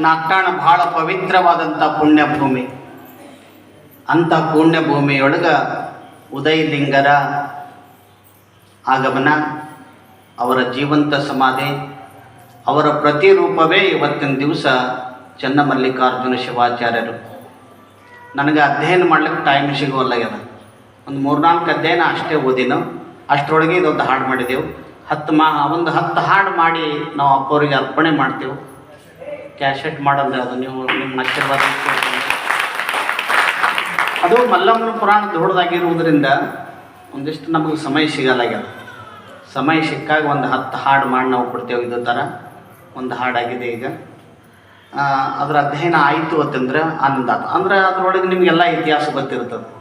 ನಾಗ್ಟಾಣ ಬಹಳ ಪವಿತ್ರವಾದಂಥ ಪುಣ್ಯಭೂಮಿ. ಅಂಥ ಪುಣ್ಯ ಉದಯಲಿಂಗರ ಆಗಮನ, ಅವರ ಜೀವಂತ ಸಮಾಧಿ, ಅವರ ಪ್ರತಿರೂಪವೇ ಇವತ್ತಿನ ದಿವಸ ಚನ್ನಮಲ್ಲಿಕಾರ್ಜುನ ಶಿವಾಚಾರ್ಯರು. ನನಗೆ ಅಧ್ಯಯನ ಮಾಡ್ಲಿಕ್ಕೆ ಟೈಮ್ ಸಿಗೋಲ್ಲಗ್ಯದ ಒಂದು ಮೂರ್ನಾಲ್ಕು ಅಧ್ಯಯನ ಅಷ್ಟೇ ಓದಿನೋ, ಅಷ್ಟರೊಳಗೆ ಇದೊಂದು ಹಾಡು ಮಾಡಿದೆವು. ಹತ್ತು ಮಾ, ಒಂದು ಹತ್ತು ಹಾಡು ಮಾಡಿ ನಾವು ಅಪ್ಪವ್ರಿಗೆ ಅರ್ಪಣೆ ಮಾಡ್ತೇವೆ. ಕ್ಯಾಶೆಟ್ ಮಾಡಂದ್ರೆ ಅದು. ನೀವು ನಿಮ್ಮ ಆಶೀರ್ವಾದ ಅದು ಮಲ್ಲಮ್ಮನ ಪುರಾಣ ದೊಡ್ಡದಾಗಿರುವುದರಿಂದ ಒಂದಿಷ್ಟು ನಮಗೆ ಸಮಯ ಸಿಗಲಾಗ್ಯದ. ಸಮಯ ಸಿಕ್ಕಾಗ ಒಂದು ಹತ್ತು ಹಾಡು ಮಾಡಿ ನಾವು ಕೊಡ್ತೇವೆ ಇದೇ ಥರ. ಒಂದು ಹಾಡಾಗಿದೆ ಈಗ. ಅದರ ಅಧ್ಯಯನ ಆಯಿತು ಅಂತಂದ್ರೆ ಆನಂದ ಆಯ್ತು ಅಂದ್ರೆ ಅದರೊಳಗೆ ನಿಮಗೆಲ್ಲ ಇತಿಹಾಸ ಗೊತ್ತಿರ್ತದೆ.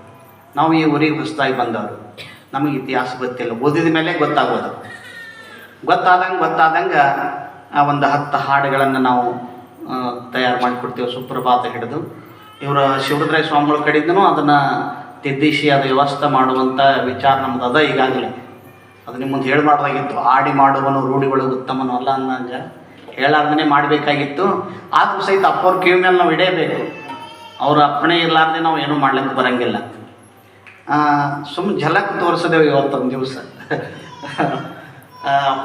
ನಾವು ಈ ಊರಿಗೆ ಹೊಸದಾಗಿ ಬಂದವರು. ನಮಗೆ ಇತಿಹಾಸ ಗೊತ್ತಿಲ್ಲ. ಓದಿದ ಮೇಲೆ ಗೊತ್ತಾಗೋದು. ಗೊತ್ತಾದಂಗೆ ಗೊತ್ತಾದಂಗೆ ಆ ಒಂದು ಹತ್ತು ಹಾಡುಗಳನ್ನು ನಾವು ತಯಾರು ಮಾಡಿಕೊಡ್ತೀವಿ, ಸುಪ್ರಭಾತ ಹಿಡಿದು. ಇವರ ಶಿವರುದ್ರಾಯ ಸ್ವಾಮಿಗಳ ಕಡೆಯಿಂದನೂ ಅದನ್ನು ತಿದ್ದಿಸಿ ಅದು ವ್ಯವಸ್ಥೆ ಮಾಡುವಂಥ ವಿಚಾರ ನಮ್ದು ಅದ ಈಗಾಗಲೇ. ಅದು ನಿಮ್ಮ ಮುಂದೆ ಹೇಳಬಾರ್ದಾಗಿತ್ತು, ಆಡಿ ಮಾಡುವನು, ರೂಢಿಗಳು ಉತ್ತಮನು ಅಲ್ಲ ಅನ್ನಂಗೆ ಹೇಳಾರ್ದೇ ಮಾಡಬೇಕಾಗಿತ್ತು, ಆದರೂ ಸಹಿತ ಅಪ್ಪವ್ರ ಕಿವಿ ಮೇಲೆ ನಾವು ಇಡೇಬೇಕು ಅವ್ರ ಅಪ್ಪಣೆ ಇರಲಾರ್ದೆ ನಾವು ಏನೂ ಮಾಡ್ಲಿಕ್ಕೆ ಬರಂಗಿಲ್ಲ. ಸುಮ್ಮನೆ ಝಲಕ್ ತೋರಿಸಿದೆವು ಇವತ್ತೊಂದು ದಿವಸ.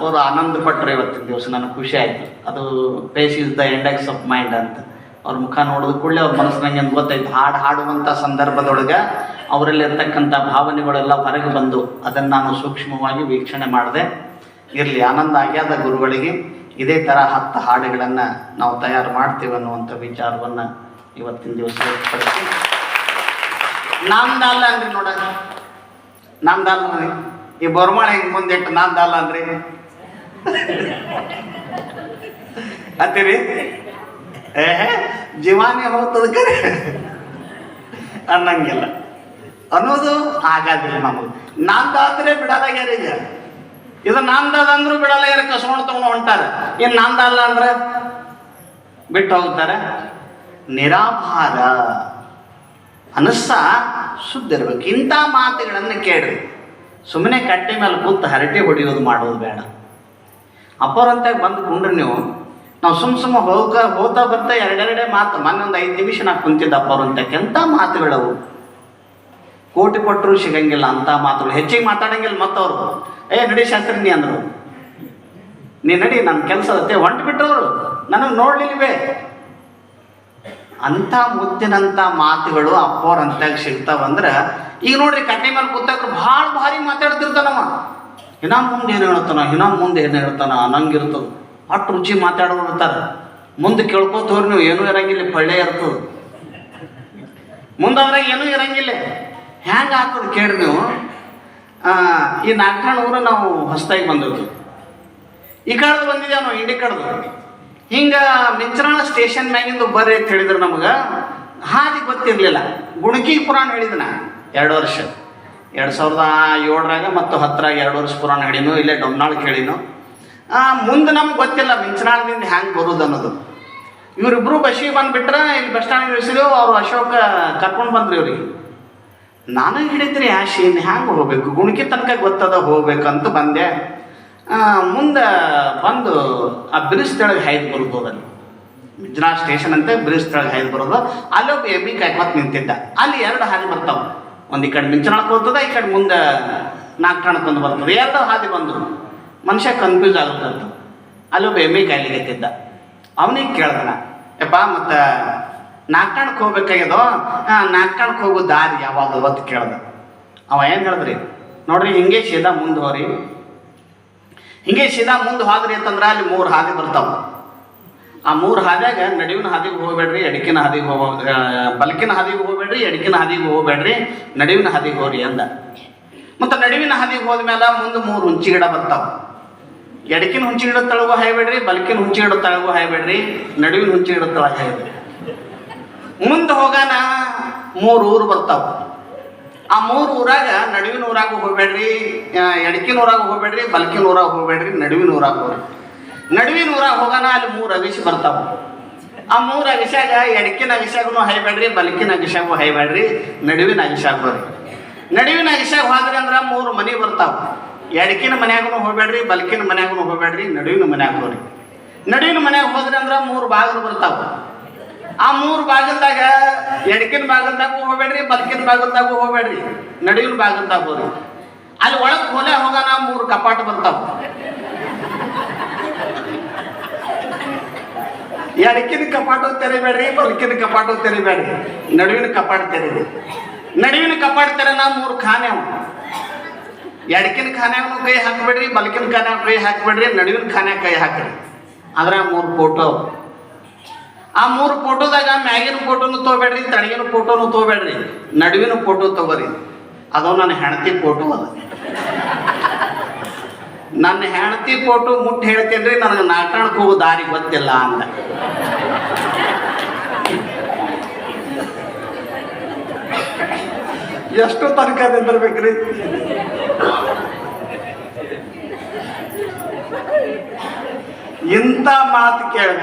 ಅವರು ಆನಂದ ಪಟ್ಟರು ಇವತ್ತಿನ ದಿವಸ, ನನಗೆ ಖುಷಿ ಆಯಿತು. ಅದು face is the index of mind ಅಂತ. ಅವ್ರ ಮುಖ ನೋಡಿದ ಕೂಡಲೇ ಅವ್ರ ಮನಸ್ಸಿನಾಗೆ ಅಂತ ಗೊತ್ತಾಯ್ತು. ಹಾಡು ಹಾಡುವಂಥ ಸಂದರ್ಭದೊಳಗೆ ಅವರಲ್ಲಿರ್ತಕ್ಕಂಥ ಭಾವನೆಗಳೆಲ್ಲ ಹೊರಗೆ ಬಂದು ಅದನ್ನು ನಾನು ಸೂಕ್ಷ್ಮವಾಗಿ ವೀಕ್ಷಣೆ ಮಾಡಿದೆ. ಇರಲಿ, ಆನಂದ ಆಗ್ಯಾದ ಗುರುಗಳಿಗೆ ಇದೇ ಥರ ಹತ್ತು ಹಾಡುಗಳನ್ನು ನಾವು ತಯಾರು ಮಾಡ್ತೀವಿ ಅನ್ನುವಂಥ ವಿಚಾರವನ್ನು ಇವತ್ತಿನ ದಿವಸ ವ್ಯಕ್ತಪಡಿಸಿ ಅಂದ್ರೆ ಅಂದ್ರಿ ನೋಡ. ನಾಂದಲ್ಲ ಅಂದ್ರಿ ಈ ಬರ್ಮಾಳ ಹೆಂಗ್ ಮುಂದಿಟ್ಟು ನಂದಲ್ಲ ಅಂದ್ರಿ? ಅಂತೀರಿ? ಏ ಜೀವಾನೇ ಹೋಗ್ತದ ಕರೆ. ಅನ್ನಂಗಿಲ್ಲ. ಅನ್ನೋದು ಆಗೋದಿಲ್ಲ ನಮಗೆ ನಾಂದಾದ್ರೆ ಬಿಡಲಾಗ್ಯಾರ ಈಗ? ಇದು ನಂದದ ಅಂದ್ರೂ ಬಿಡಲಾಗ್ಯಾರ ಕಸ್ಕೊಂಡು ತಗೊಂಡು ಹೊಂಟಾರ? ಇನ್ನು ನಾಂದ ಅಲ್ಲ ಅಂದ್ರೆ ಬಿಟ್ಟು ಹೋಗ್ತಾರೆ? ನಿರಾಭಾರ ಅನಸ್ಸ, ಶುದ್ಧ ಇರ್ಬೇಕು. ಇಂಥ ಮಾತುಗಳನ್ನು ಕೇಳ್ರಿ. ಸುಮ್ಮನೆ ಕಟ್ಟೆ ಮೇಲೆ ಕೂತು ಹರಟೆ ಹೊಡೆಯೋದು ಮಾಡೋದು ಬೇಡ. ಅಪ್ಪರಂತ ಬಂದು ಕುಂಡ್ರೆ ನೀವು, ನಾವು ಸುಮ್ಮ ಸುಮ್ಮ ಹೋಗ, ಹೋಗ್ತಾ ಬರ್ತಾ ಎರಡೆರಡೆ ಮಾತು ಮೊನ್ನೆ ಒಂದು ಐದು ನಿಮಿಷ ನಾ ಕುಂತಿದ್ದ ಅಪ್ಪರಂತ ಎಂಥ ಮಾತುಗಳವು? ಕೋಟಿ ಕೊಟ್ಟರು ಸಿಗಂಗಿಲ್ಲ ಅಂಥ ಮಾತುಗಳು. ಹೆಚ್ಚಿಗೆ ಮಾತಾಡಂಗಿಲ್ಲ ಮತ್ತವರು. ಏ, ನಡಿ ಶಾಸ್ತ್ರಿ ನೀ ಅಂದರು. ನೀ ನಡಿ ನನ್ನ ಕೆಲಸ ಅತ್ತೆ ಹೊಂಟು ಬಿಟ್ಟವರು ನನಗೆ ನೋಡ್ಲಿಲ್ವೇ? ಅಂಥ ಮುತ್ತಿನಂಥ ಮಾತುಗಳು ಅಪ್ಪೋರ್ ಸಿಗ್ತಾವಂದ್ರೆ ಈಗ ನೋಡ್ರಿ ಕಟ್ಟೆ ಮೇಲೆ ಕೂತಾಗ ಭಾಳ ಭಾರಿ ಮಾತಾಡ್ತಿರ್ತಾನವ ಇನ್ನ ಮುಂದೆ ಏನು ಹೇಳ್ತಾನ, ಇನ್ನ ಮುಂದೆ ಏನು ಹೇಳ್ತಾನ, ಅನ್ನಂಗಿರ್ತದೆ. ಅಷ್ಟು ರುಚಿ ಮಾತಾಡೋರು ಇರ್ತಾರೆ. ಮುಂದೆ ಕೇಳ್ಕೊತ ಹೋಗ್ರಿ ನೀವು, ಏನೂ ಇರಂಗಿಲ್ಲ, ಪಳ್ಳೆ ಇರ್ತದೆ ಮುಂದಾದ್ರೆ ಏನೂ ಇರಂಗಿಲ್ಲ. ಹ್ಯಾಂಗೆ ಆಗ್ತದೆ ಕೇಳ್ರಿ ನೀವು? ಈ ನಾಲ್ಕಾಣ ಊರು ನಾವು ಹೊಸದಾಗಿ ಬಂದೆವು ಈ ಕಡೆದು ಬಂದಿದ್ದೆ ನಾವು ಇಂಡಿ ಕಡೆದು? ಹಿಂಗೆ ಮಿಂಚರಾಳ ಸ್ಟೇಷನ್ ಮ್ಯಾಗಿಂದು ಬರ್ರಿ ಅಂತ ಹೇಳಿದ್ರು ನಮಗೆ. ಹಾದಿ ಗೊತ್ತಿರಲಿಲ್ಲ. ಗುಣಕಿ ಪುರಾಣ ಹೇಳಿದ್ನ. ಎರಡು ವರ್ಷ. ಎರಡು ಸಾವಿರದ ಏಳರಾಗ ಮತ್ತು ಹತ್ತರಾಗ ಎರಡು ವರ್ಷ ಪುರಾಣ ಹೇಳಿನೋ, ಇಲ್ಲೇ ಡೊಮ್ನಾಳ್ ಕೇಳಿನೋ. ಮುಂದೆ ನಮ್ಗೆ ಗೊತ್ತಿಲ್ಲ, ಮಿಂಚನಾಳದಿಂದ ಹ್ಯಾಂಗೆ ಬರೋದು ಅನ್ನೋದು. ಇವರಿಬ್ರು ಬಸ್ಸಿಗೆ ಬಂದುಬಿಟ್ರೆ, ಇಲ್ಲಿ ಬಸ್ ಸ್ಟ್ಯಾಂಡ್ ಇಳಿಸಿದ್ರು ಅವರು ಅಶೋಕ ಕರ್ಕೊಂಡು ಬಂದ್ರಿ ಇವ್ರಿಗೆ. ನಾನು ಹಿಡಿದ್ರಿ ಆ ಇನ್ನು ಹ್ಯಾಂಗೆ ಹೋಗ್ಬೇಕು? ಗುಣಕಿ ತನಕ ಗೊತ್ತದ, ಹೋಗ್ಬೇಕಂತ ಬಂದೆ. ಮುಂದೆ ಬಂದು ಆ ಬ್ರಿಜ್ ತೆಳಗೆ ಹಾಯ್ದು ಬರ್ಬೋದಲ್ಲಿ ಮಿಜ್ನಾ ಸ್ಟೇಷನ್ ಅಂತ ಬ್ರಿಜ್ ತೆಳಗೆ ಹಾಯ್ದು ಬರೋದು. ಅಲ್ಲೊಬ್ಬ ಎಮ್ಮಿ ಕಾಯ್ಕೊತ್ ನಿಂತಿದ್ದ. ಅಲ್ಲಿ ಎರಡು ಹಾಲಿ ಬರ್ತಾವೆ. ಒಂದು ಈ ಕಡೆ ಮಿಂಚನಾಳಕ್ಕೆ ಹೋಗ್ತದ, ಈ ಕಡೆ ಮುಂದೆ ನಾಲ್ಕು ಠಾಣಕ್ಕೊಂದು ಬರ್ತದೆ. ಎರಡು ಹಾದಿ ಬಂದು ಮನುಷ್ಯ ಕನ್ಫ್ಯೂಸ್ ಆಗುತ್ತಂತ ಅಲ್ಲೊಬ್ಬ ಎಮ್ಮಿ ಕಾಯಿಲೆಗೆತ್ತಿದ್ದ ಅವನಿಗೆ ಕೇಳ್ದನ ಯಪ್ಪ, ಮತ್ತು ನಾಲ್ಕಾಣಕ್ಕೆ ಹೋಗ್ಬೇಕಾಗ್ಯದೋ? ನಾಲ್ಕಾಣಕ್ಕೆ ಹೋಗೋ ದಾರಿ ಯಾವಾಗ ಅವತ್ತು ಕೇಳ್ದ. ಅವ ಏನು ಹೇಳಿದ್ರಿ? ನೋಡ್ರಿ, ಹಿಂಗೆ ಸೀದಾ ಮುಂದೆ ಹೋರಿ. ಹಿಂಗೆ ಸೀದಾ ಮುಂದೆ ಹೋದ್ರಿ ಅಂತಂದ್ರೆ ಅಲ್ಲಿ ಮೂರು ಹಾದಿ ಬರ್ತಾವ. ಆ ಮೂರು ಹಾದಿಯಾಗ ನಡುವಿನ ಹಾದಿಗೆ ಹೋಗ್ಬೇಡ್ರಿ, ಎಡಕಿನ ಹಾದಿಗೆ ಹೋಗ ಬಲಕಿನ ಹಾದಿಗೆ ಹೋಗಬೇಡ್ರಿ, ಎಡಕಿನ ಹಾದಿಗೆ ಹೋಗ್ಬೇಡ್ರಿ, ನಡುವಿನ ಹಾದಿಗೆ ಹೋಗ್ರಿ ಅಂದ. ಮತ್ತು ನಡುವಿನ ಹಾದಿಗೆ ಹೋದ್ಮೇಲೆ ಮುಂದೆ ಮೂರು ಹುಂಚಿ ಗಿಡ ಬರ್ತಾವ. ಎಡಕಿನ ಹುಂಚಿ ಗಿಡ ತಳಗು ಹಾಯ್ಬೇಡ್ರಿ, ಬಲಕಿನ ಹುಂಚಿ ಗಿಡ ತಳಗು ಹಾಯ್ಬೇಡ್ರಿ, ನಡುವಿನ ಹುಂಚಿ ಗಿಡ ತಳಗ ಹಾಯ್ಬೇಡ್ರಿ. ಮುಂದೆ ಹೋಗಾನ ಮೂರು ಊರು ಬರ್ತಾವ. ಆ ಮೂರು ಊರಾಗ ನಡುವಿನ ಊರಾಗ ಹೋಗ್ಬೇಡ್ರಿ ಎಡಕಿನ ಊರಾಗ ಹೋಗ್ಬೇಡ್ರಿ, ಬಲಕಿನ ಊರಾಗ ಹೋಗ್ಬೇಡ್ರಿ, ನಡುವಿನ ಊರಾಗ ಹೋಗ್ರಿ. ನಡುವಿನ ಊರಾಗ ಹೋಗೋಣ, ಅಲ್ಲಿ ಮೂರು ಅವಿಷ ಬರ್ತಾವ. ಆ ಮೂರು ಅವಿಷಾಗ ಎಡಕಿನ ಅವಿಷಾಗೂ ಹೈಬೇಡ್ರಿ ಬಲಕಿನ ಅಗಿಷಾಗೂ ಹೈಬೇಡ್ರಿ ನಡುವಿನ ಅಗಿಷಾಗ ಬರ್ರಿ ನಡುವಿನ ಅಗಿಷಾಗ ಹೋದ್ರಿ ಅಂದ್ರೆ ಮೂರು ಮನೆ ಬರ್ತಾವ. ಎಡಕಿನ ಮನ್ಯಾಗೂ ಹೋಗ್ಬೇಡ್ರಿ ಬಲಕಿನ ಮನ್ಯಾಗೂ ಹೋಗ್ಬೇಡ್ರಿ ನಡುವಿನ ಮನ್ಯಾಗ ಹೋಗ್ರಿ. ನಡುವಿನ ಮನ್ಯಾಗ ಹೋದ್ರಿ ಅಂದ್ರೆ ಮೂರು ಬಾಗಿಲು ಬರ್ತಾವ. ಆ ಮೂರು ಬಾಗಿಲ್ದಾಗ ಎಡಕಿನ ಭಾಗದಾಗ ಹೋಗ್ಬೇಡ್ರಿ ಬಲಕಿನ ಭಾಗದಾಗ ಹೋಗ್ಬೇಡ್ರಿ ನಡುವಿನ ಭಾಗದಾಗ ಹೋಗ್ರಿ. ಅಲ್ಲಿ ಒಳಗೆ ಕೊಲೆ ಹೋಗೋಣ, ಮೂರು ಕಪಾಟ ಬರ್ತಾವ. ಎಡಕಿನ ಕಪಾಟ ತೆರಿಬೇಡ್ರಿ ಬಲಕಿನ ಕಪಾಟ ತೆರಿಬೇಡ್ರಿ. ನಡುವಿನ ಕಪಾಟ ತೆರೀರಿ. ನಡುವಿನ ಕಪಾಟ ನಾ ಮೂರು ಖಾನೆ ಅವ. ಎಡಕಿನ ಖಾನ್ಯಾಗನು ಕೈ ಹಾಕ್ಬೇಡ್ರಿ, ಬಲಕಿನ ಖಾನ್ಯಾಗ ಕೈ ಹಾಕ್ಬೇಡ್ರಿ, ನಡುವಿನ ಖಾನೆ ಕೈ ಹಾಕ್ರಿ. ಅದ್ರ ಮೂರು ಫೋಟೋ ಆ ಮೂರು ಫೋಟೋದಾಗ ಮ್ಯಾಗಿನ ಫೋಟೋನು ತಗೋಬೇಡ್ರಿ ತಳಗಿನ ಫೋಟೋನು ತಗೋಬೇಡ್ರಿ. ನಡುವಿನ ಫೋಟೋ ತಗೋರಿ. ಅದು ನನ್ನ ಹೆಂಡತಿ ಫೋಟೋ ಅದ. ನನ್ನ ಹೆಂಡತಿ ಫೋಟೋ ಮುಟ್ಟಿ ಹೇಳ್ತೇನ್ರಿ ನನಗೆ ನಾಟಣಕ್ಕೆ ಹೋಗೋ ದಾರಿ ಗೊತ್ತಿಲ್ಲ ಅಂತ. ಎಷ್ಟು ತನಕ ನಿಂದಿರ್ಬೇಕ್ರಿ ಇಂಥ ಮಾತು ಕೇಳಿ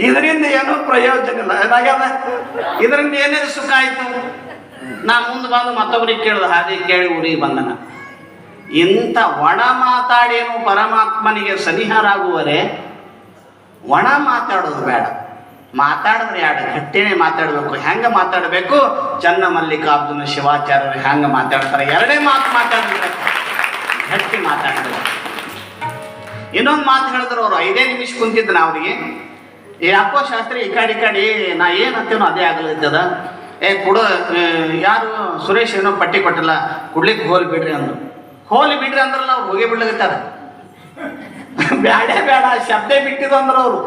ಇದರಿಂದ ಏನೂ ಪ್ರಯೋಜನ ಇಲ್ಲ. ಏನಾಗ್ಯದ ಇದರಿಂದ ಏನೇನು ಸುಖ ಆಯ್ತು? ನಾನು ಮುಂದೆ ಬಂದು ಮತ್ತೊಬ್ಬರಿಗೆ ಕೇಳಿದೆ ಹಾಗೆ ಕೇಳಿ ಊರಿಗೆ ಬಂದನ ಇಂಥ ಒಣ ಮಾತಾಡೇನು ಪರಮಾತ್ಮನಿಗೆ ಸನಿಹರಾಗುವರೆ? ಒಣ ಮಾತಾಡೋದು ಬೇಡ. ಮಾತಾಡಿದ್ರೆ ಯಾಡ ಗಟ್ಟಿನೇ ಮಾತಾಡಬೇಕು. ಹೆಂಗೆ ಮಾತಾಡಬೇಕು? ಚನ್ನ ಮಲ್ಲಿಕಾರ್ಜುನ ಶಿವಾಚಾರ್ಯರು ಹೆಂಗೆ ಮಾತಾಡ್ತಾರೆ? ಎರಡೇ ಮಾತು ಮಾತಾಡಿದ್ರೆ ಗಟ್ಟಿ ಮಾತಾಡಬೇಕು. ಇನ್ನೊಂದು ಮಾತು ಹೇಳಿದ್ರು ಅವರು, ಐದೇ ನಿಮಿಷ ಕುಂತಿದ್ದ ನಾ ಅವ್ರಿಗೆ ಯಾಕೋ ಶಾಸ್ತ್ರಿ, ಈ ಕಡೆ ಈ ಕಡೆ ನಾ ಏನು ಅಂತೇನೋ ಅದೇ ಆಗಲಿದ್ದದ. ಏ, ಕೊಡ ಯಾರು? ಸುರೇಶ್ ಏನೋ ಪಟ್ಟಿ ಕೊಟ್ಟಿಲ್ಲ. ಕೊಡ್ಲಿಕ್ಕೆ ಹೋಲಿ ಬಿಡ್ರಿ ಅಂದ್ರು. ಹೋಲಿ ಬಿಡ್ರಿ ಅಂದ್ರೆ ಅವ್ರು ಹೋಗಿ ಬಿಡ್ಲಿಕತ್ತಾರ. ಬ್ಯಾಡೇ ಬೇಡ ಶಬ್ದ ಬಿಟ್ಟಿದ್ದು ಅಂದ್ರೆ ಅವರು.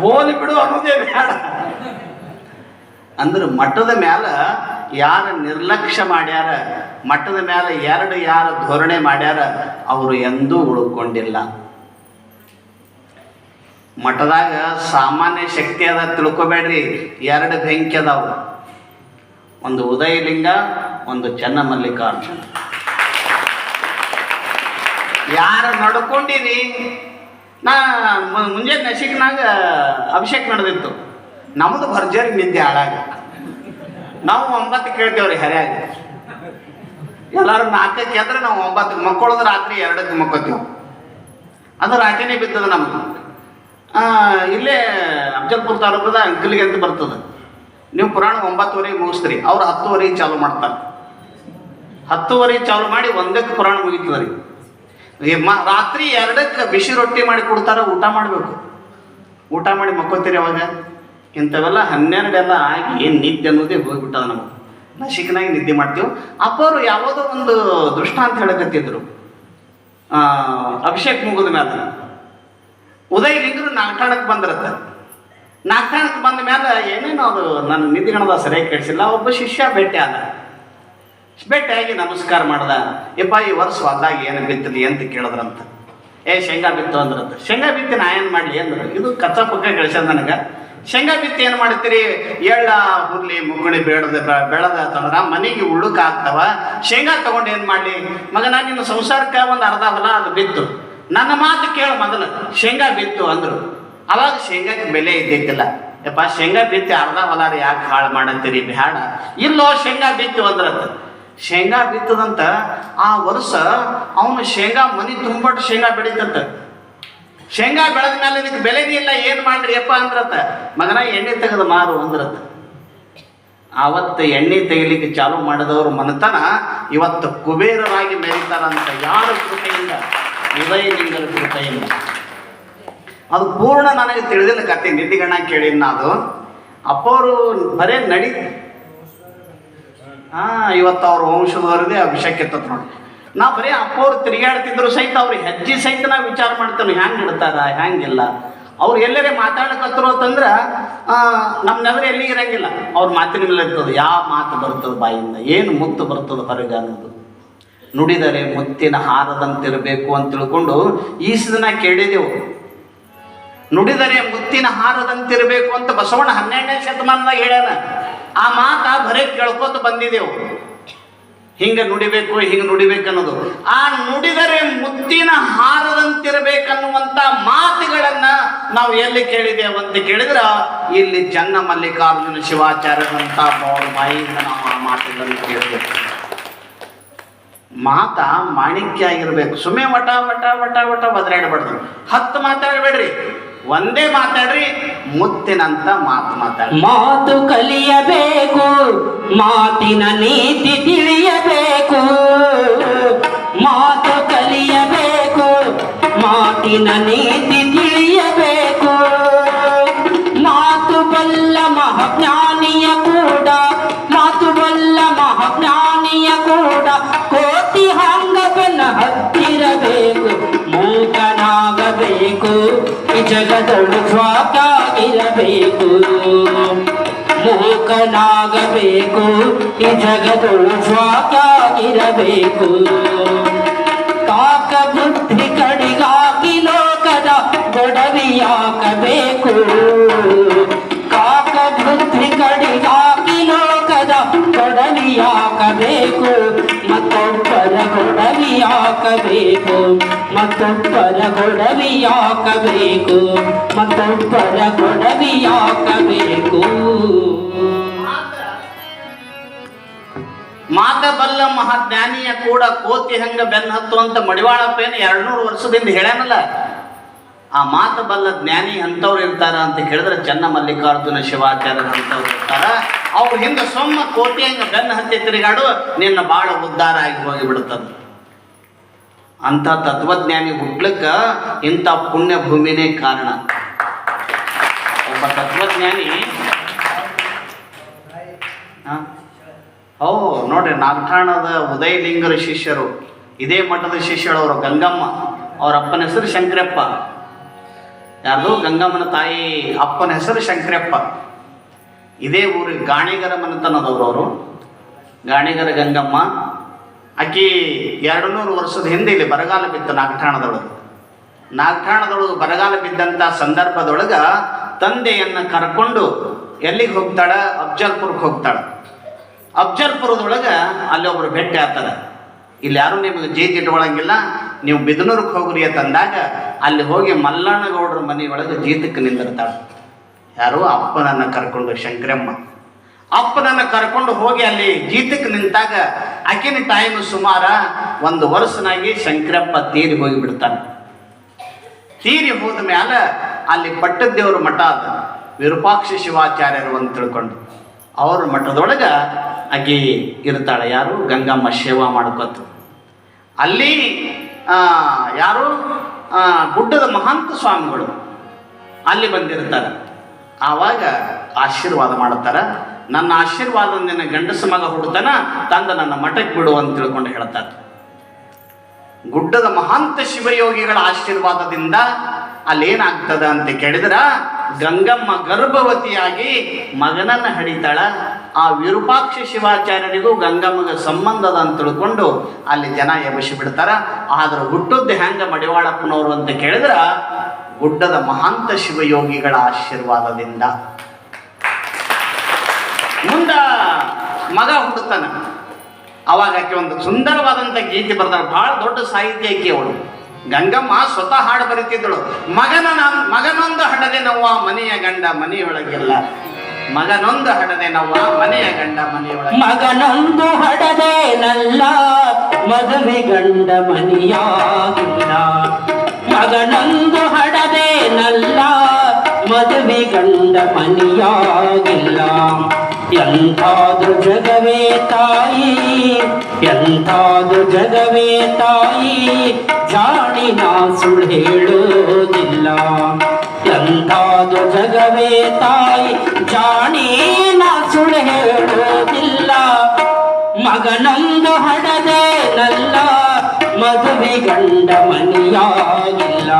ಹೋಲಿ ಬಿಡು ಅನ್ನೋದೇ ಬೇಡ ಅಂದ್ರೆ ಮಠದ ಮ್ಯಾಲ ಯಾರ ನಿರ್ಲಕ್ಷ್ಯ ಮಾಡ್ಯಾರ, ಮಠದ ಮ್ಯಾಲ ಎರಡು ಯಾರ ಧೋರಣೆ ಮಾಡ್ಯಾರ, ಅವರು ಎಂದೂ ಉಳ್ಕೊಂಡಿಲ್ಲ. ಮಠದಾಗ ಸಾಮಾನ್ಯ ಶಕ್ತಿ ಅದ ತಿಳ್ಕೊಬೇಡ್ರಿ, ಎರಡು ಬೆಂಕಿ ಅದಾವ. ಒಂದು ಉದಯಲಿಂಗ, ಒಂದು ಚನ್ನಮಲ್ಲಿಕಾರ್ಜುನ. ಯಾರು ನಡ್ಕೊಂಡಿರಿ? ನಾ ಮುಂಜಾನೆ ನಶಿಕ್ನಾಗ ಅಭಿಷೇಕ ನಡೆದಿತ್ತು. ನಮ್ಮದು ಭರ್ಜರಿ ನಿದ್ದೆ ಹಾಳಾಗ. ನಾವು ಒಂಬತ್ತು ಕೇಳ್ತೇವ್ರಿ ಹರ್ಯಾಗ. ಎಲ್ಲರೂ ನಾಲ್ಕಕ್ಕೆ ಅಂದ್ರೆ ನಾವು ಒಂಬತ್ತು, ಮಕ್ಕಳದು ರಾತ್ರಿ ಎರಡಕ್ಕೆ ಮಕ್ಕೋತೀವಿ. ಅದು ರಾತ್ರಿನೇ ಬಿದ್ದದ ನಮ್ಗೆ ಇಲ್ಲೇ ಅಫಜಲ್ಪುರ್ ತಾಲೂಕದ ಅಂಕಲ್ಗೆ ಅಂತ ಬರ್ತದೆ. ನೀವು ಪುರಾಣ ಒಂಬತ್ತುವರೆಗೆ ಮುಗಿಸ್ತೀರಿ. ಅವ್ರು ಹತ್ತುವರೆಗೆ ಚಾಲು ಮಾಡ್ತಾರೆ. ಹತ್ತುವರೆಗೆ ಚಾಲು ಮಾಡಿ ಒಂದಕ್ಕೆ ಪುರಾಣ ಮುಗಿತದೆ ರೀ ರಾತ್ರಿ ಎರಡಕ್ಕೆ ಬಿಸಿ ರೊಟ್ಟಿ ಮಾಡಿ ಕೊಡ್ತಾರ ಊಟ ಮಾಡಬೇಕು. ಊಟ ಮಾಡಿ ಮಕ್ಕೋತೀರಿ ಅವಾಗ? ಇಂಥವೆಲ್ಲ ಹನ್ನೆರಡೆಲ್ಲ ಆಗಿ ಏನು ನಿದ್ದೆ ಅನ್ನೋದೇ ಹೋಗ್ಬಿಟ್ಟದ ನಮಗೆ. ನಶಿಕನಾಗಿ ನಿದ್ದೆ ಮಾಡ್ತೀವಿ. ಅಪ್ಪವರು ಯಾವುದೋ ಒಂದು ದೃಷ್ಟಾಂತ ಹೇಳಕತ್ತಿದ್ರು. ಆ, ಅಭಿಷೇಕ್ ಮುಗಿದ ಮೇಲೆ ಉದಯ ಲಿಂಗರು ನಾಲ್ಕಾಣಕ್ಕೆ ಬಂದಿರತ್ತ. ನಾಲ್ಕಾಣಕ್ಕೆ ಬಂದ ಮೇಲೆ ಏನೇನೋ ಅದು ನನ್ನ ನಿಧಿಗಣದ ಸರಿಯಾಗಿ ಕೇಳಿಸಿಲ್ಲ. ಒಬ್ಬ ಶಿಷ್ಯ ಭೇಟಿ ಆದ. ಭೇಟಿಯಾಗಿ ನಮಸ್ಕಾರ ಮಾಡ್ದ ಯಪ್ಪ ಈ ವರ್ಷ ಹೊಲ್ದಾಗ ಏನು ಬಿತ್ತಲಿ ಅಂತ ಕೇಳಿದ್ರಂತ. ಏ, ಶೇಂಗಾ ಬಿತ್ತು ಅಂದ್ರಂತ. ಶೇಂಗಾ ಬಿತ್ತಿ ನಾ ಏನು ಮಾಡಲಿ? ಅಂದ್ರೆ. ಇದು ಕಚ್ಚಾ ಪಕ್ಕ ಗಳಿಸ್ಯದ ನನಗೆ. ಶೇಂಗಾ ಬಿತ್ತಿ ಏನು ಮಾಡ್ತೀರಿ? ಎಳ್ಳ, ಹುರ್ಲಿ ಮುಗುಳಿ ಬೇಡದ ಬೆಳೆದ ತಂದ್ರೆ ಮನೆಗೆ ಉಳುಕ ಆಗ್ತಾವ. ಶೇಂಗಾ ತಗೊಂಡು ಏನು ಮಾಡಲಿ? ಮಗನ ನಿನ್ನ ಸಂಸಾರಕ್ಕೆ ಒಂದು ಅರ್ಧ ಹೊಲ ಅದು ಬಿತ್ತು. ನನ್ನ ಮಾತು ಕೇಳು ಮೊದಲು. ಶೇಂಗಾ ಬಿತ್ತು ಅಂದರು. ಅವಾಗ ಶೇಂಗಾಕ್ಕೆ ಬೆಲೆ ಇದ್ದಿದ್ದಿಲ್ಲ. ಯಪ್ಪ ಶೇಂಗಾ ಬಿತ್ತಿ ಅರ್ಧ ಹೊಲ ಯಾಕೆ ಹಾಳು ಮಾಡಂತೀರಿ? ಬ್ಯಾಡ. ಇಲ್ಲೋ, ಶೇಂಗಾ ಬಿತ್ತು ಅಂದ್ರಂತ. ಶೇಂಗಾ ಬಿತ್ತದಂತ ಆ ವರ್ಷ ಅವನು ಶೇಂಗಾ ಮನಿ ತುಂಬಟ್ಟು ಶೇಂಗಾ ಬೆಳೀತಂತ. ಶೇಂಗಾ ಬೆಳೆದ ಮೇಲೆ ಇದಕ್ಕೆ ಬೆಲೆನೇ ಇಲ್ಲ, ಏನು ಮಾಡ್ರಿ ಅಪ್ಪ ಅಂದ್ರತ್ತ. ಮಗನ ಎಣ್ಣೆ ತೆಗೆದು ಮಾರು ಅಂದ್ರತ ಆವತ್ತು ಎಣ್ಣೆ ತೆಗಿಲಿಕ್ಕೆ ಚಾಲು ಮಾಡಿದವರು ಮನತನ ಇವತ್ತು ಕುಬೇರರಾಗಿ ಮೆರೀತಾರಂತ ಯಾರ ಕೃಪೆಯಿಂದ? ಉದಯಲಿಂಗರ ಕೃಪೆಯಿಂದ. ಅದು ಪೂರ್ಣ ನನಗೆ ತಿಳಿದಿಲ್ಲ ಕತೆ ನಿಧಿಗಣ ಕೇಳಿನ ಅದು. ಅಪ್ಪವರು ಬರೇ ನಡಿ ಹಾ, ಇವತ್ತು ಅವ್ರ ವಂಶದವ್ರದೇ ಅಭಿಷೇಕ ಇತ್ತತ್ ನೋಡಿ. ನಾ ಬರೀ ಅಪ್ಪವ್ರು ತಿರುಗಾಡ್ತಿದ್ರು ಸಹಿತ ಅವ್ರು ಹೆಜ್ಜೆ ಸಹಿತ ನಾವು ವಿಚಾರ ಮಾಡ್ತೇನೆ ಹೆಂಗೆ ಇಡ್ತಾರ ಹ್ಯಾಂಗಿಲ್ಲ. ಅವ್ರು ಎಲ್ಲರೇ ಮಾತಾಡಕತ್ತರು ಅಂತಂದ್ರೆ ನಮ್ಮ ನೆದ್ರೆ ಎಲ್ಲಿ ಇರಂಗಿಲ್ಲ. ಅವ್ರ ಮಾತಿನ ಮೇಲೆ ಇರ್ತದೆ ಯಾವ ಮಾತು ಬರ್ತದೆ ಬಾಯಿಂದ, ಏನು ಮುತ್ತು ಬರ್ತದೆ ಹೊರಗೆ ಅನ್ನೋದು. ನುಡಿದರೆ ಮುತ್ತಿನ ಹಾರದಂತಿರಬೇಕು ಅಂತ ತಿಳ್ಕೊಂಡು ಈಸದನ್ನ ಕೇಳಿದೆವು. ನುಡಿದರೆ ಮುತ್ತಿನ ಹಾರದಂತಿರಬೇಕು ಅಂತ ಬಸವಣ್ಣ ಹನ್ನೆರಡನೇ ಶತಮಾನದಾಗ ಹೇಳ್ಯಾನ. ಆ ಮಾತ ಬರೇ ಕೇಳ್ಕೊತ ಬಂದಿದೆವು. ಹಿಂಗೆ ನುಡಿಬೇಕು ಹಿಂಗೆ ನುಡಿಬೇಕು ಅನ್ನೋದು ಆ ನುಡಿದರೆ ಮುತ್ತಿನ ಹಾರದಂತಿರಬೇಕನ್ನುವಂತ ಮಾತುಗಳನ್ನ ನಾವು ಎಲ್ಲಿ ಕೇಳಿದೆವು ಅಂತ ಕೇಳಿದ್ರ, ಇಲ್ಲಿ ಚನ್ನ ಮಲ್ಲಿಕಾರ್ಜುನ ಶಿವಾಚಾರ್ಯರಂತ ಅವ್ರ ಬಾಯಿಂದ ನಾವು ಆ ಮಾತುಗಳನ್ನು ಕೇಳಬೇಕು ಮಾತ ಮಾಣಿಕ್ಯ ಆಗಿರ್ಬೇಕು. ಸುಮ್ಮನೆ ಮಠ ಮಠ ಮಠ ವಟ ಬದಲಾಡಬಾರ್ದು ಹತ್ತು ಮಾತಾಡಬೇಡ್ರಿ. ಒಂದೇ ಮಾತಾಡ್ರಿ, ಮುತ್ತಿನಂತ ಮಾತು ಮಾತಾಡ್ರಿ. ಮಾತು ಕಲಿಯಬೇಕು, ಮಾತಿನ ನೀತಿ ತಿಳಿಯಬೇಕು. ಮಾತು ಕಲಿಯಬೇಕು, ಮಾತಿನ ನೀತಿ ತಿಳಿಯಬೇಕು. ಮಾತು ಬಲ್ಲ ಮಹಾಜ್ಞಾನಿಯ ಈ ಜಗದಳು ಸ್ವಾಕಾಗಿರಬೇಕು ಮೂಕನಾಗಬೇಕು ಈ ಜಗದಳು ಸ್ವಾಕಾಗಿರಬೇಕು ಕಾಕ ಬುದ್ಧಿ ಕಡಿಗಾಗಿ ಲೋಕದ ಗೊಡವಿಯಾಕಬೇಕು ಕೊಡವಿಯಾಕಬೇಕು ಮತ್ತೊಬ್ಬರ ಕೊಡವಿಯಾಕಬೇಕು ಮತ್ತೊಬ್ಬರ ಕೊಡವಿಯಾಕಬೇಕು ಮಾತ ಬಲ್ಲ ಮಹಾಜ್ಞಾನಿಯ ಕೂಡ ಕೋತಿ ಹಂಗ ಬೆನ್ನ ಹತ್ತು ಅಂತ ಮಡಿವಾಳಪ್ಪೇನ ಎರಡ್ನೂರು ವರ್ಷದಿಂದ ಹೇಳ್ಯಾನಲ್ಲ. ಆ ಮಾತಬಲ್ಲ ಜ್ಞಾನಿ ಅಂತವ್ರು ಇರ್ತಾರ ಅಂತ ಹೇಳಿದ್ರೆ ಚನ್ನ ಮಲ್ಲಿಕಾರ್ಜುನ ಶಿವಾಚಾರ್ಯರು ಅಂತವ್ರು ಇರ್ತಾರ. ಅವ್ರ ಹಿಂದೆ ಸೊಮ್ಮ ಕೋತಿ ಹಂಗ ಬೆನ್ನ ಹತ್ತಿ ತಿರುಗಾಡು ನಿನ್ನ ಬಾಳ ಉದ್ಧಾರ ಆಗಿ ಹೋಗಿಬಿಡುತ್ತದೆ ಅಂಥ ತತ್ವಜ್ಞಾನಿ ಹುಟ್ಲಿಕ್ಕ ಇಂಥ ಪುಣ್ಯ ಭೂಮಿನೇ ಕಾರಣ. ಒಬ್ಬ ತತ್ವಜ್ಞಾನಿ? ಓ ನೋಡ್ರಿ ನಾಗಠಾಣದ ಉದಯಲಿಂಗರ ಶಿಷ್ಯರು. ಇದೇ ಮಠದ ಶಿಷ್ಯರು ಅವರು ಗಂಗಮ್ಮ. ಅವರ ಅಪ್ಪನ ಹೆಸರು ಶಂಕರಪ್ಪ. ಯಾರ್ದು? ಗಂಗಮ್ಮನ ತಾಯಿ, ಅಪ್ಪನ ಹೆಸರು ಶಂಕರಪ್ಪ. ಇದೇ ಊರಿಗೆ ಗಾಣಿಗರ ಮನೆತನದವ್ರು ಅವರು. ಗಾಣಿಗರ ಗಂಗಮ್ಮ ಆಕಿ ಎರಡು ನೂರು ವರ್ಷದ ಹಿಂದೆ ಇಲ್ಲಿ ಬರಗಾಲ ಬಿತ್ತು ನಾಗಠಾಣದೊಳಗೆ. ನಾಗಠಾಣದೊಳಗೆ ಬರಗಾಲ ಬಿದ್ದಂಥ ಸಂದರ್ಭದೊಳಗೆ ತಂದೆಯನ್ನು ಕರ್ಕೊಂಡು ಎಲ್ಲಿಗೆ ಹೋಗ್ತಾಳೆ? ಅಫ್ಜಲ್ಪುರಕ್ಕೆ ಹೋಗ್ತಾಳೆ. ಅಫ್ಜಲ್ಪುರದೊಳಗೆ ಅಲ್ಲಿ ಒಬ್ರು ಭೇಟಿ ಆಗ್ತಾರೆ. ಇಲ್ಲಿ ಯಾರು ನಿಮಗೆ ಜೀತ್ ಇಟ್ಕೊಳಂಗಿಲ್ಲ. ನೀವು ಬಿದನೂರ್ಗೆ ಹೋಗ್ರಿ ಅಂತಂದಾಗ ಅಲ್ಲಿ ಹೋಗಿ ಮಲ್ಲಣ್ಣಗೌಡ್ರ ಮನೆಯೊಳಗೆ ಜೀತಕ್ಕೆ ನಿಂದಿರ್ತಾಳೆ. ಯಾರು? ಅಪ್ಪನನ್ನು ಕರ್ಕೊಂಡು ಶಂಕರಮ್ಮ. ಅಪ್ಪನನ್ನ ಕರ್ಕೊಂಡು ಹೋಗಿ ಅಲ್ಲಿ ಗೀತಕ್ಕೆ ನಿಂತಾಗ ಆಕಿನ ಟೈಮ್ ಸುಮಾರ ಒಂದು ವರ್ಷನಾಗಿ ಶಂಕರಪ್ಪ ತೀರಿ ಹೋಗಿ ಬಿಡ್ತಾನೆ. ತೀರಿ ಹೋದ ಮ್ಯಾಲ ಅಲ್ಲಿ ಪಟ್ಟದೇವ್ರ ಮಠ ಅದ. ವಿರೂಪಾಕ್ಷ ಶಿವಾಚಾರ್ಯರು ಅಂತ ತಿಳ್ಕೊಂಡು. ಅವ್ರ ಮಠದೊಳಗೆ ಆಕಿ ಇರ್ತಾಳೆ. ಯಾರು? ಗಂಗಮ್ಮ ಸೇವಾ ಮಾಡ್ಕೊತ. ಅಲ್ಲಿ ಯಾರು? ಗುಡ್ಡದ ಮಹಾಂತ ಸ್ವಾಮಿಗಳು ಅಲ್ಲಿ ಬಂದಿರ್ತಾರೆ. ಆವಾಗ ಆಶೀರ್ವಾದ ಮಾಡ್ತಾರ. ನನ್ನ ಆಶೀರ್ವಾದ ನಿನ್ನ ಗಂಡಸ ಮಗ ಹುಡ್ತಾನ ತಂದ ನನ್ನ ಮಠಕ್ಕೆ ಬಿಡು ಅಂತ ತಿಳ್ಕೊಂಡು ಹೇಳ್ತಾರೆ ಗುಡ್ಡದ ಮಹಾಂತ ಶಿವಯೋಗಿಗಳ ಆಶೀರ್ವಾದದಿಂದ ಅಲ್ಲೇನಾಗ್ತದ ಅಂತ ಕೇಳಿದ್ರ, ಗಂಗಮ್ಮ ಗರ್ಭವತಿಯಾಗಿ ಮಗನನ್ನ ಹಡಿತಾಳ. ಆ ವಿರೂಪಾಕ್ಷ ಶಿವಾಚಾರ್ಯರಿಗೂ ಗಂಗಮ್ಮಗ ಸಂಬಂಧದ ಅಂತ ತಿಳ್ಕೊಂಡು ಅಲ್ಲಿ ಜನ ಎಬಸಿ ಬಿಡ್ತಾರ. ಆದ್ರೆ ಹುಟ್ಟುದ್ದು ಹೆಂಗ ಮಡಿವಾಳಪ್ಪನವರು ಅಂತ ಕೇಳಿದ್ರ, ಗುಡ್ಡದ ಮಹಾಂತ ಶಿವಯೋಗಿಗಳ ಆಶೀರ್ವಾದದಿಂದ. ಮುಂದ ಮಗ ಹುಟ್ಟುತ್ತಾನೆ. ಅವಾಗ ಆಕೆ ಒಂದು ಸುಂದರವಾದಂಥ ಗೀತೆ ಬರ್ತಾಳೆ ಬಹಳ ದೊಡ್ಡ ಸಾಹಿತ್ಯ ಆಕೆ ಅವಳು. ಗಂಗಮ್ಮ ಸ್ವತಃ ಹಾಡು ಬರೀತಿದ್ದಳು. ಮಗನ ಮಗನೊಂದು ಹಡದೆ ನವ್ವ, ಮನೆಯ ಗಂಡ ಮನೆಯೊಳಗೆಲ್ಲ ಮಗನೊಂದು ಹಡದೆ ನವ್ವ, ಮನೆಯ ಗಂಡ ಮನೆಯೊಳಗೆ ಮಗನೊಂದು ಹಡದೇನಲ್ಲ ಮದುವೆ ಗಂಡ ಮನೆಯ ಮಗನೊಂದು ಹಡದೇನಲ್ಲ ಮದುವೆ ಗಂಡ ಮನಿಯಾಗಿಲ್ಲ ಎಂಥಾದ್ರು ಜಗವೇ ತಾಯಿ ಎಂಥಾದ್ರು ಜಗವೇ ತಾಯಿ, ಜಾಣಿ ನಾ ಸುಳ್ಳು ಹೇಳೋದಿಲ್ಲ. ಎಂಥಾದ್ರು ಜಗವೇ ತಾಯಿ, ಜಾಣಿ ನಾ ಸುಳ್ಳು ಹೇಳೋದಿಲ್ಲ. ಮಗನೊಂದು ಹಡದೇನಲ್ಲ ಮದುವೆ ಗಂಡ ಮನಿಯಾಗಿಲ್ಲ.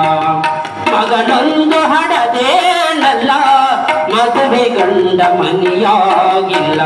ಮಗನೊಂದು ಹಡದೇನಲ್ಲ ಮದುವೆ ಗಂಡ ಮನಿಯಾಗಿಲ್ಲ.